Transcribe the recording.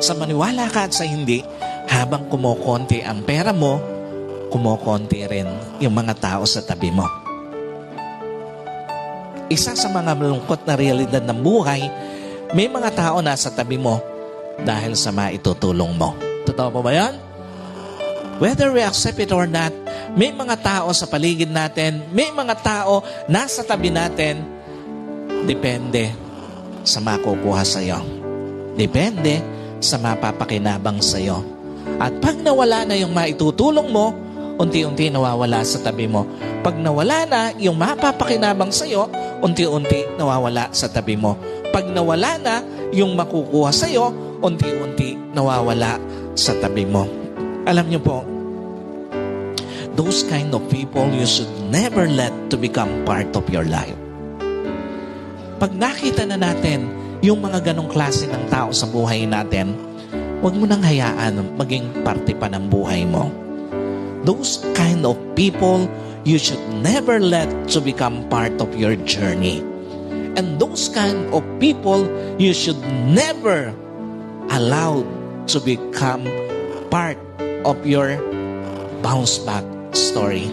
sa maniwala ka at sa hindi, habang kumukonti ang pera mo, kumukonti rin yung mga tao sa tabi mo. Isa sa mga malungkot na realidad ng buhay, may mga tao na sa tabi mo dahil sa maitutulong mo. Totoo po ba yan? Whether we accept it or not, may mga tao sa paligid natin, may mga tao nasa tabi natin, depende sa makukuha sa iyo. Depende sa mapapakinabang sa iyo. At pag nawala na yung maitutulong mo, unti-unti nawawala sa tabi mo. Pag nawala na yung mapapakinabang sa iyo, unti-unti nawawala sa tabi mo. Pag nawala na yung makukuha sa iyo, unti-unti nawawala sa tabi mo. Alam niyo po, those kind of people you should never let to become part of your life. Pag nakita na natin yung mga ganong klase ng tao sa buhay natin, huwag mo nang hayaan maging parte pa ng buhay mo. Those kind of people you should never let to become part of your journey. And those kind of people you should never allow to become part of your bounce back story.